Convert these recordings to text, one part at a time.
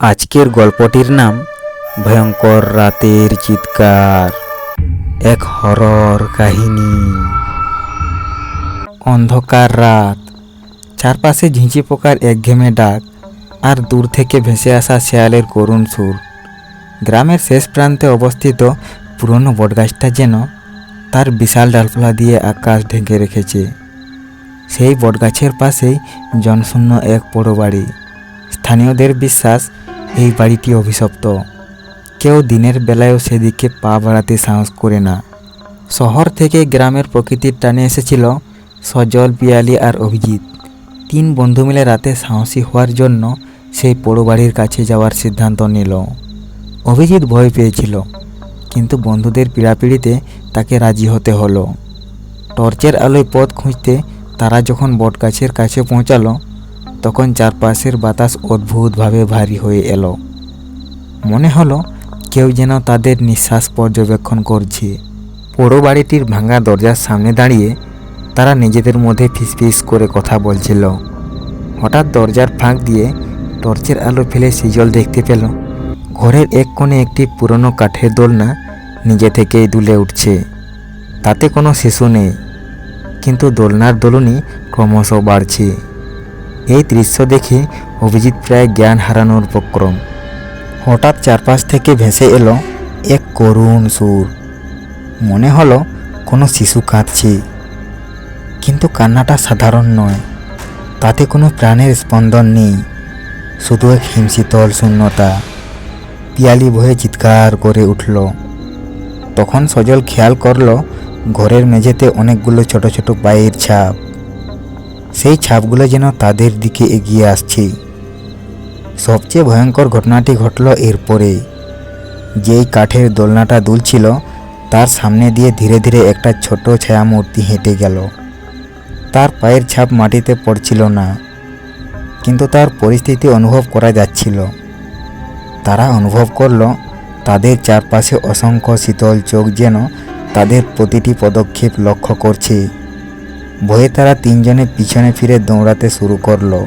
আজকের গল্পটির নাম ভয়ঙ্কর রাতের চিৎকার, এক হরর কাহিনী। অন্ধকার রাত, চারপাশে ঝিঁঝি পোকার একঘেমে ডাক, আর দূর থেকে ভেসে আসা শেয়ালের করুণ সুর। গ্রামের শেষ প্রান্তে অবস্থিত পুরনো বটগাছটা যেন তার বিশাল ডালপালা দিয়ে আকাশ ঢেকে রেখেছে। সেই বটগাছের পাশেই জনশূন্য এক পোড়ো বাড়ি। স্থানীয়দের বিশ্বাস, এই বাড়িটি অভিশপ্ত। কেউ দিনের বেলায়ও সেদিকে পা বাড়াতে সাহস করে না। শহর থেকে গ্রামের প্রকৃতির টানে এসেছিল সজল, পিয়ালি আর অভিজিৎ। তিন বন্ধু মিলে রাতে সাহসী হওয়ার জন্য সেই পোড়ো বাড়ির কাছে যাওয়ার সিদ্ধান্ত নিল। অভিজিৎ ভয় পেয়েছিল, কিন্তু বন্ধুদের পীড়াপিড়িতে তাকে রাজি হতে হলো। টর্চের আলোয় পথ খুঁজতে তারা যখন বটগাছের কাছে পৌঁছালো তখন চারপাশের বাতাস অদ্ভুতভাবে ভারী হয়ে এলো। মনে হলো কেউ যেন তাদের নিঃশ্বাস পর্যবেক্ষণ করছে। পোড়ো বাড়িটির ভাঙা দরজার সামনে দাঁড়িয়ে তারা নিজেদের মধ্যে ফিসফিস করে কথা বলছিল। হঠাৎ দরজার ফাঁক দিয়ে টর্চের আলো ফেলে সিজল দেখতে পেল, ঘরের এক কোণে একটি পুরনো কাঠের দোলনা নিজে থেকেই দুলে উঠছে। তাতে কোনো শিশু নেই, কিন্তু দোলনার দোলনই ক্রমশ বাড়ছে। এই দৃশ্য দেখে অভিজিৎ প্রায় জ্ঞান হারানোর উপক্রম। হঠাৎ চারপাশ থেকে ভেসে এলো এক করুণ সুর। মনে হলো কোনো শিশু কাঁদছে, কিন্তু কান্নাটা সাধারণ নয়। তাতে কোনো প্রাণের স্পন্দন নেই, শুধু এক হিমশীতল শূন্যতা। পিয়ালি ভয়ে চিৎকার করে উঠল। তখন সজল খেয়াল করল, ঘরের মেঝেতে অনেকগুলো ছোট ছোট পায়ের ছাপ। সেই ছাপগুলো যেন তাদের দিকে এগিয়ে আসছে। সবচেয়ে ভয়ঙ্কর ঘটনাটি ঘটল এরপরে। যেই কাঠের দোলনাটা দুলছিল, তার সামনে দিয়ে ধীরে ধীরে একটা ছোট ছায়ামূর্তি হেঁটে গেল। তার পায়ের ছাপ মাটিতে পড়ছিল না, কিন্তু তার পরিস্থিতি অনুভব করা যাচ্ছিল। তারা অনুভব করল, তাদের চারপাশে অসংখ্য শীতল চোখ যেন তাদের প্রতিটি পদক্ষেপ লক্ষ্য করছে। ভয়ে তারা তিনজনে পিছনে ফিরে দৌড়াতে শুরু করল।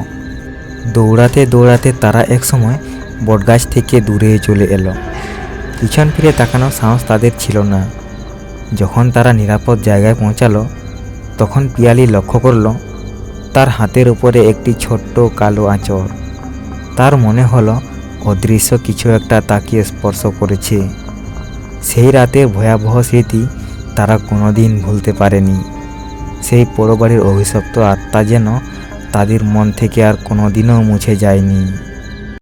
দৌড়াতে দৌড়াতে তারা একসময় বটগাছ থেকে দূরে চলে এলো। পিছন ফিরে তাকানোর সাহস তাদের ছিল না। যখন তারা নিরাপদ জায়গায় পৌঁছালো, তখন পিয়ালি লক্ষ্য করল, তার হাতের উপরে একটি ছোট্ট কালো আঁচড়। তার মনে হলো, অদৃশ্য কিছু একটা তাকে স্পর্শ করেছে। সেই রাতে ভয়াবহ স্মৃতি তারা কোনোদিন ভুলতে পারেনি। সেই পোড়ো বাড়ির অভিশপ্ত আত্মা যেন তাদের মন থেকে আর কোনোদিনও মুছে যায়নি।